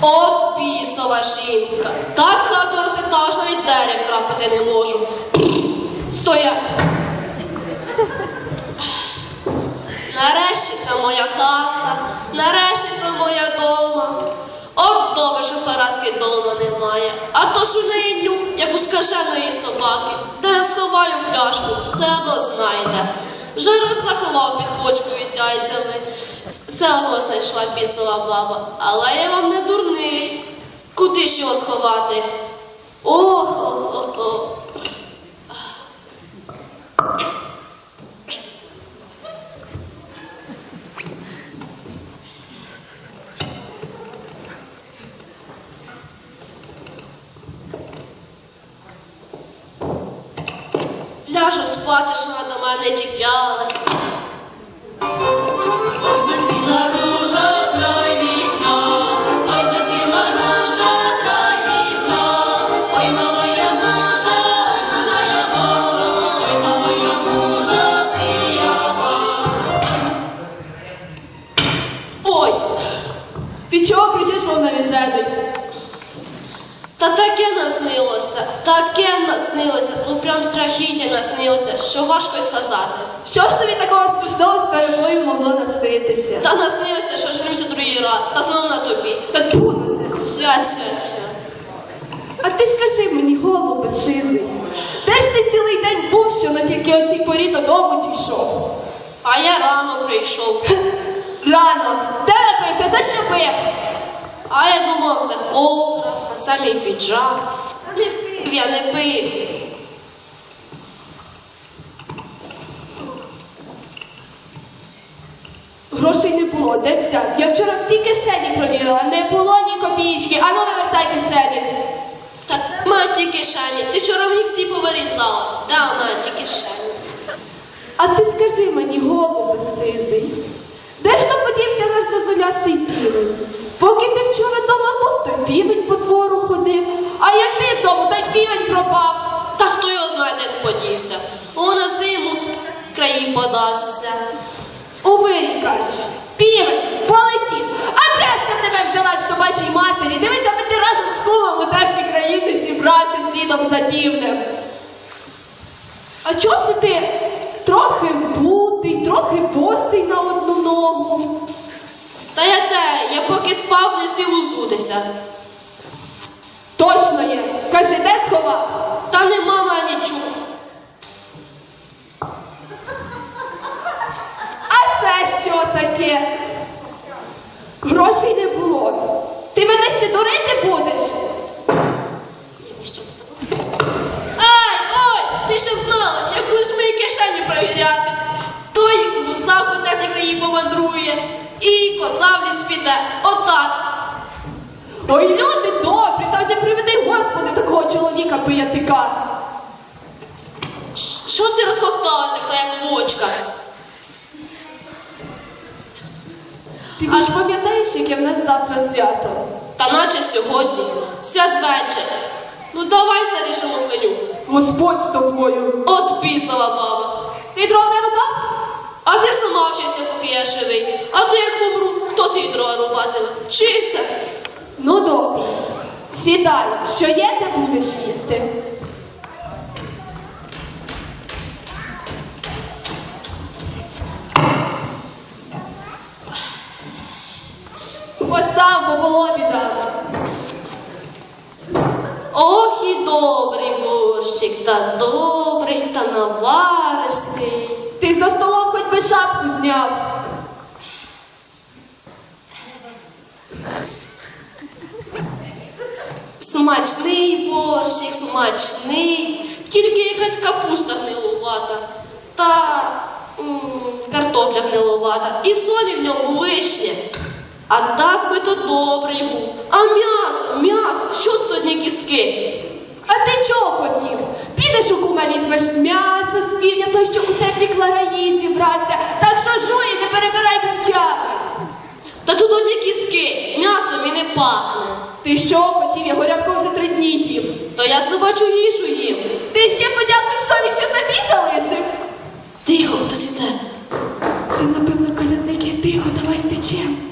От бісова жінка. Так хату розхитала, що навіть дерев трапити не можу. Стоять. Нарешті це моя хата, нарешті це моя добре, дома немає. А то ж у неї нюк, як у скаженої собаки. Де я сховаю пляшку, все одно знайде. Вже раз заховав під кочкою з яйцями. Все одно знайшла бісова баба. Але я вам не дурний. Куди ж його сховати? Ох, Ляжу спати, що вона до мене чіплялась. Ой, Ти чого кричиш, мов навіжений? Та таке наснилося, таке наснилося, ну прям страхіття наснилося, що важко й сказати. Що ж тобі такого страшного з перед могло наснитися? Та наснилося, що женюся другий раз, та знов на тобі. Та тьфу. Свят, свят, свят. А ти скажи мені, голубе сизий, де ж ти цілий день був, що на тільки о цій порі додому дійшов? А я рано прийшов. Рано, де напився, за що пив? А я думав, це ковдра, це мій піджак. Не пив, я не пив. Грошей не було, де взяв? Я вчора всі кишені провірила, не було ні копійки, ану вивертай кишені. Та нема ті кишені. Ти вчора мені всі повирізала. Да, вона ті кишені. А ти скажи мені, голубе сизий, де ж то подівся наш зазулястий півень? Поки ти вчора дома був, то півень по двору ходив. А як ти з дому, то й півень пропав. Та хто його знає, де подівся? О, на зиму краї подався. У вирі кажеш, півень, полетів. А трясся в тебе взяла к собачій матері. Дивися, аби ти разом з кумом у теплі країни зібрався слідом за півнем. А чого це ти трохи вбутий, трохи босий на одну ногу? Та я те, я поки спав, не спів узутися. Точно є. Кажи, де сховав? Та нема мене нічого. А це що таке? Грошей не було. Ти мене ще дурити будеш? Ай, ой, ти ще знала, як будеш мої кишені перевіряти. Той гусак у теплі краї помандрує, і коза в ліс піде. Отак. Ой, люди добрі, там не приведи, ти розкокталася, як як? Ти хоч пам'ятаєш, яке в нас завтра свято? Та наче сьогодні, святвечір. Ну давай заріжемо свиню. Господь з тобою. От пісова баба. Ти дров не рубав? А ти сама вчися, поки я живий. А то як помру, хто ти дрова рубатиме? Вчися. Ну добре. Сідай, що є, ти будеш їсти. Постав, бо було відразу. Ох і добрий борщик, та добрий, та наваристий. Ти за столом хоч би шапку зняв. Смачний борщик, смачний. Тільки якась капуста гнилувата. Та м, картопля гнилувата. І солі в ньому лишнє. А так би то добрий був. А м'ясо, м'ясо, що тут одні кістки? А ти чого хотів? Підеш у кума візьмеш м'ясо з півня, той, що у теплі клараї зібрався. Так що жує, не перебирай харчами. Та тут одні кістки, м'ясом і не пахне. Ти що хотів? Я горябко вже три дні їв. То я собачу їжу їм. Ти ще подякуй собі, що тобі залишив. Тихо, хтось іде. Це, напевно, коляник, тихо, давай втечемо.